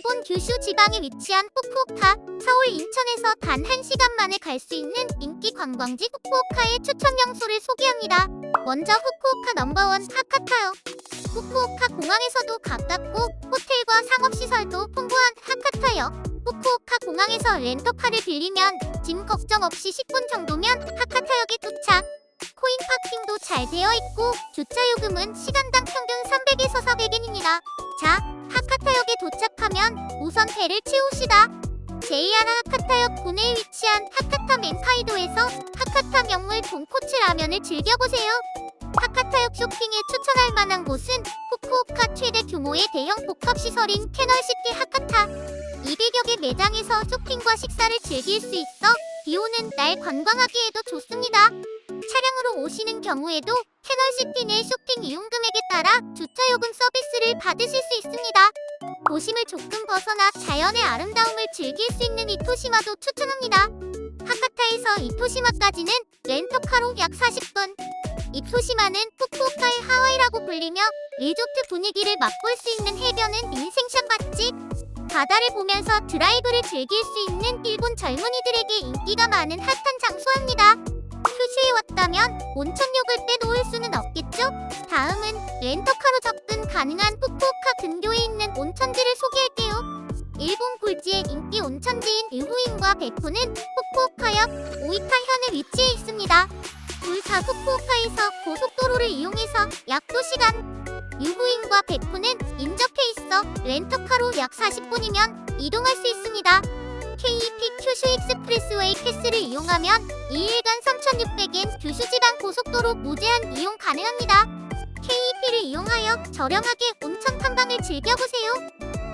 일본 규슈 지방에 위치한 후쿠오카, 서울, 인천에서 단 1시간 만에 갈 수 있는 인기 관광지 후쿠오카의 추천 명소를 소개합니다. 먼저 후쿠오카 넘버원 하카타요. 후쿠오카 공항에서도 가깝고 호텔과 상업시설도 풍부한 하카타역. 후쿠오카 공항에서 렌터카를 빌리면 짐 걱정 없이 10분 정도면 하카타역에 도착. 코인 파킹도 잘 되어 있고 주차 요금은 시간당 평균 300에서 400엔입니다. 자, 하카타역에 도착하면 우선 배를 채웁시다. JR 하카타역 구내에 위치한 하카타 맨카이도에서 하카타 명물 돈코츠 라면을 즐겨보세요. 하카타역 쇼핑에 추천할 만한 곳은 후쿠오카 최대 규모의 대형 복합시설인 캐널시티 하카타. 200여 개 매장에서 쇼핑과 식사를 즐길 수 있어 비 오는 날 관광하기에도 좋습니다. 차량으로 오시는 경우에도 캐널시티 내 쇼핑 이용 금액에 따라 주차요금 서비스를 받으실 수 있습니다. 도심을 조금 벗어나 자연의 아름다움을 즐길 수 있는 이토시마도 추천합니다. 하카타에서 이토시마까지는 렌터카로 약 40분. 이토시마는 후쿠오카의 하와이라고 불리며 리조트 분위기를 맛볼 수 있는 해변은 인생샷 맛집. 바다를 보면서 드라이브를 즐길 수 있는 일본 젊은이들에게 인기가 많은 핫한 장소입니다. 왔다면 온천욕을 빼놓을 수는 없겠죠? 다음은 렌터카로 접근 가능한 후쿠오카 근교에 있는 온천지를 소개할게요. 일본 굴지의 인기 온천지인 유후인과 베푸는 후쿠오카역 오이타현에 위치해 있습니다. 둘 다 후쿠오카에서 고속도로를 이용해서 약 2시간. 유후인과 베푸는 인접해 있어 렌터카로 약 40분이면 이동할 수 있습니다. KEP kyushu 익스프레스웨이 패스를 이용하면 2일간 3,600엔 규슈지방 고속도로 무제한 이용 가능합니다. KEP를 이용하여 저렴하게 온천 탐방을 즐겨보세요.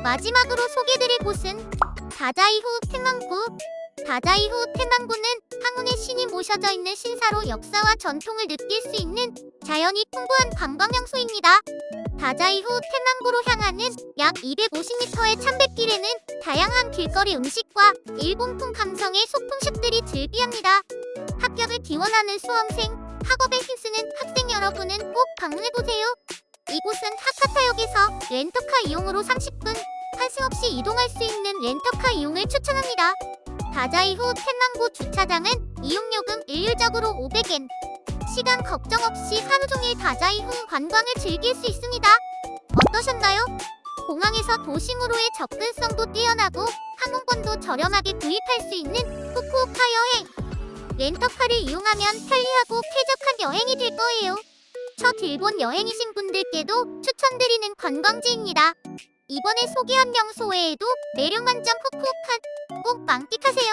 마지막으로 소개드릴 곳은 다자이후 텐만구. 다자이후 텐만구는 항운의 신이 모셔져 있는 신사로 역사와 전통을 느낄 수 있는 자연이 풍부한 관광 명소입니다. 다자이후 텐만구로 향하는 약 250m의 참배길에는 다양한 길거리 음식과 일본풍 감성의 소품샵들이 즐비합니다. 합격을 기원하는 수험생, 학업에 힘쓰는 학생 여러분은 꼭 방문해보세요. 이곳은 하카타역에서 렌터카 이용으로 30분, 환승 없이 이동할 수 있는 렌터카 이용을 추천합니다. 다자이 후 텐만구 주차장은 이용요금 일률적으로 500엔, 시간 걱정 없이 하루 종일 다자이 후 관광을 즐길 수 있습니다. 어떠셨나요? 공항에서 도심으로의 접근성도 뛰어나고 항공권도 저렴하게 구입할 수 있는 후쿠오카 여행. 렌터카를 이용하면 편리하고 쾌적한 여행이 될 거예요. 첫 일본 여행이신 분들께도 추천드리는 관광지입니다. 이번에 소개한 명소 외에도 매력 만점 후쿠오카 꼭 만끽하세요.